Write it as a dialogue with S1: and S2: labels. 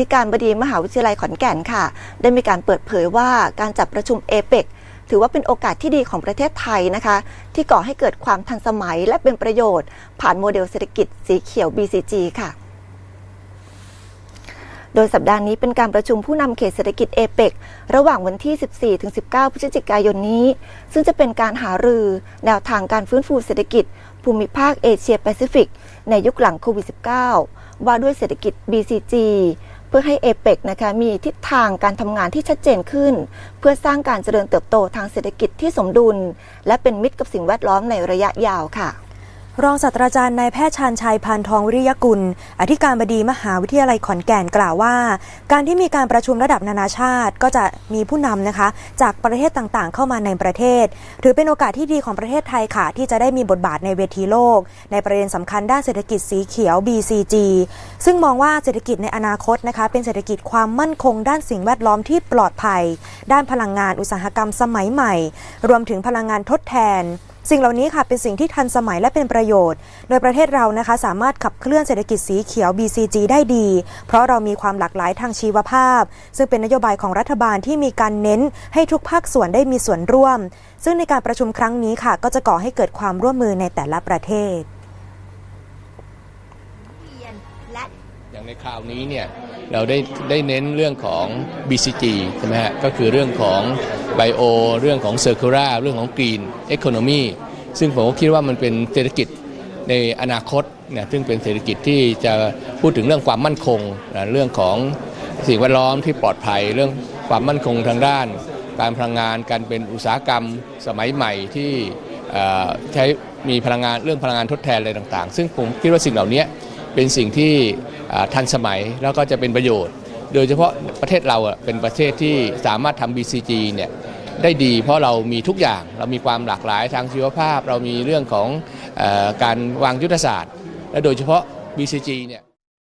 S1: ธิการบดีมหาวิทยาลัยขอนแก่นค่ะ ได้มีการเปิดเผยว่าการจัดประชุมเอเปกถือว่าเป็นโอกาสที่ดีของประเทศไทยนะคะ ที่ก่อให้เกิดความทันสมัยและเป็นประโยชน์ ผ่านโมเดลเศรษฐกิจสีเขียว BCG ค่ะ โดยสัปดาห์นี้เป็นการประชุมผู้นำเขตเศรษฐกิจเอเปกระหว่างวันที่ 14-19 พฤศจิกายนนี้ ซึ่งจะเป็นการหารือแนวทางการฟื้นฟูเศรษฐกิจ ภูมิภาคเอเชียแปซิฟิกในยุคหลังโควิด -19 ว่าด้วยเศรษฐกิจ BCG เพื่อให้เอเปกนะคะมีทิศทางการทำงานที่ชัดเจนขึ้น เพื่อสร้างการเจริญเติบโตทางเศรษฐกิจที่สมดุล และเป็นมิตรกับสิ่งแวดล้อมในระยะยาวค่ะ
S2: รองศาสตราจารย์นายแพทย์ชาญชัยพานทองวิริยกุล อธิการบดีมหาวิทยาลัยขอนแก่นกล่าวว่า การที่มีการประชุมระดับนานาชาติ ก็จะมีผู้นำนะคะ จากประเทศต่างๆ เข้ามาในประเทศ ถือเป็นโอกาสที่ดีของประเทศไทยค่ะ ที่จะได้มีบทบาทในเวทีโลก ในประเด็นสำคัญด้านเศรษฐกิจสีเขียว BCG ซึ่งมองว่าเศรษฐกิจในอนาคตนะคะ เป็นเศรษฐกิจความมั่นคง ด้านสิ่งแวดล้อมที่ปลอดภัย ด้านพลังงานอุตสาหกรรมสมัยใหม่ รวมถึงพลังงานทดแทน สิ่งเหล่านี้ค่ะเป็นสิ่งที่ทันสมัยและเป็นประโยชน์ โดยประเทศเรานะคะสามารถขับเคลื่อนเศรษฐกิจสีเขียว BCG ได้ดี เพราะเรามีความหลากหลายทางชีวภาพ ซึ่งเป็นนโยบายของรัฐบาลที่มีการเน้นให้ทุกภาคส่วนได้มีส่วนร่วม ซึ่งในการประชุมครั้งนี้ค่ะ ก็จะก่อให้เกิดความร่วมมือในแต่ละประเทศ
S3: อย่างในคราวนี้เนี่ยเราได้ได้เน้นเรื่องของ BCG ใช่ไหมฮะก็คือเรื่องของไบโอเรื่องของ Circular เรื่องของ Green Economy ซึ่งผมก็คิดว่ามันเป็นเศรษฐกิจในอนาคตเนี่ยซึ่งเป็นเศรษฐกิจที่จะพูดถึงเรื่องความมั่นคงนะเรื่องของสิ่งแวดล้อมที่ปลอดภัยเรื่องความมั่นคงทางด้าน การพลังงานการเป็นอุตสาหกรรมสมัยใหม่ที่ใช้มีพลังงานเรื่องพลังงานทดแทนอะไรต่างๆ ซึ่งผมคิดว่าสิ่งเหล่านี้ เป็นสิ่งที่ทันสมัยแล้วก็จะเป็นประโยชน์ โดยเฉพาะประเทศเราเป็นประเทศที่สามารถทำ BCG เนี่ยได้ดีเพราะเรามีทุกอย่างเรามีความหลากหลายทางชีวภาพ เรามีเรื่องของอการวางยุทธศาสตร์ และโดยเฉพาะ BCG เนี่ย